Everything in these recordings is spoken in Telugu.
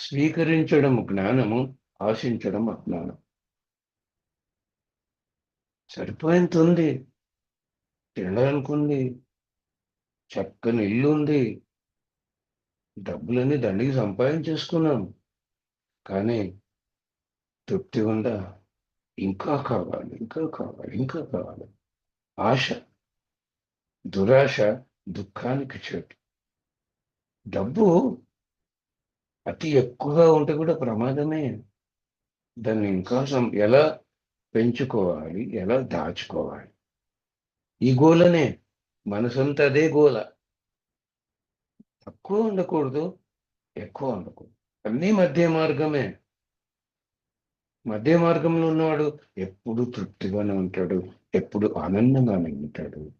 స్వీకరించడం జ్ఞానము ఆశించడం అజ్ఞానం. సరిపోయేంత ఉంది తినడానికుంది. చక్కని ఇల్లు ఉంది డబ్బులన్నీ దండికి సంపాదించేసుకున్నాం. కానీ తృప్తి ఉందా? ఇంకా కావాలి ఇంకా కావాలి ఇంకా కావాలి. ఆశ దురాశ దుఃఖానికి చెట్టు డబ్బు అతి ఎక్కువగా ఉంటే కూడా ప్రమాదమే. దాన్ని ఇంకా ఎలా పెంచుకోవాలి ఎలా దాచుకోవాలి? ఈ గోలనే మనసంతా అదే గోల. తక్కువ ఉండకూడదు ఎక్కువ ఉండకూడదు. అన్నీ మధ్య మార్గమే. మధ్య మార్గంలో ఉన్నవాడు ఎప్పుడు తృప్తిగానే ఉంటాడు ఎప్పుడు ఆనందంగానే ఉంటాడు.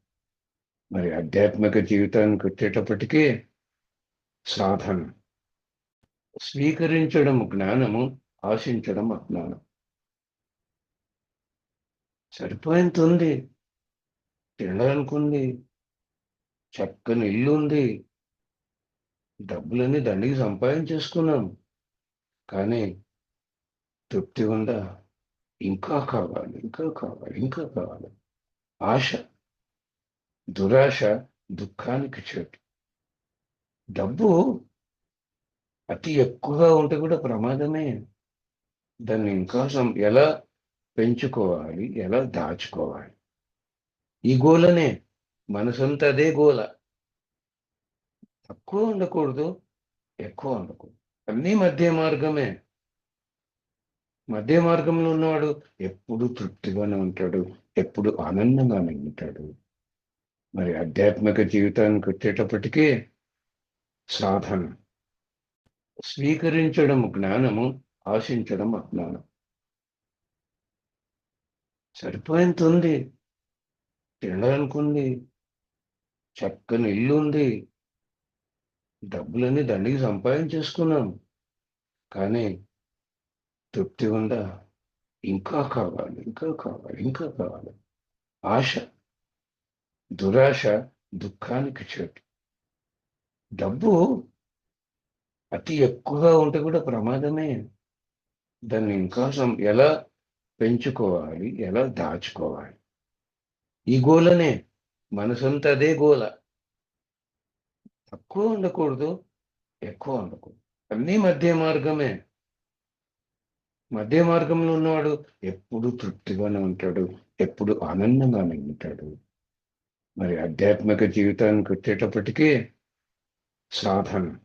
మరి ఆధ్యాత్మిక జీవితానికి వచ్చేటప్పటికీ సాధన. స్వీకరించడం జ్ఞానము ఆశించడం అజ్ఞానం. సరిపోయేంత ఉంది తినడానికుంది చక్కని ఇల్లు ఉంది డబ్బులన్నీ దండికి సంపాదించేసుకున్నాం. కానీ తృప్తి ఉందా? ఇంకా కావాలి ఇంకా కావాలి ఇంకా కావాలి. ఆశ దురాశ దుఃఖానికి చెట్టు డబ్బు అతి ఎక్కువగా ఉంటే కూడా ప్రమాదమే. దాన్ని ఇంకా ఎలా పెంచుకోవాలి ఎలా దాచుకోవాలి? ఈ గోలనే మనసంతా అదే గోల. తక్కువ ఉండకూడదు ఎక్కువ ఉండకూడదు. అన్నీ మధ్య మార్గమే. మధ్య మార్గంలో ఉన్నవాడు ఎప్పుడు తృప్తిగానే ఉంటాడు ఎప్పుడు ఆనందంగానే ఉంటాడు. మరి ఆధ్యాత్మిక జీవితానికి వచ్చేటప్పటికీ సాధన. స్వీకరించడం జ్ఞానము ఆశించడం అజ్ఞానం. సరిపోయేంత ఉంది తినడానికుంది చక్కని ఇల్లు ఉంది డబ్బులన్నీ దండికి సంపాదించేసుకున్నాం. కానీ తృప్తి ఉందా? ఇంకా కావాలి ఇంకా కావాలి ఇంకా కావాలి. ఆశ దురాశ దుఃఖానికి చెట్టు డబ్బు అతి ఎక్కువగా ఉంటే కూడా ప్రమాదమే. దాన్ని ఇంకా ఎలా పెంచుకోవాలి ఎలా దాచుకోవాలి? ఈ గోలనే మనసంతా అదే గోల. తక్కువ ఉండకూడదు ఎక్కువ ఉండకూడదు. అన్నీ మధ్య మార్గమే. మధ్య మార్గంలో ఉన్నవాడు ఎప్పుడు తృప్తిగానే ఉంటాడు ఎప్పుడు ఆనందంగానే ఉంటాడు. మరి ఆధ్యాత్మిక జీవితానికి వచ్చేటప్పటికీ సాధన.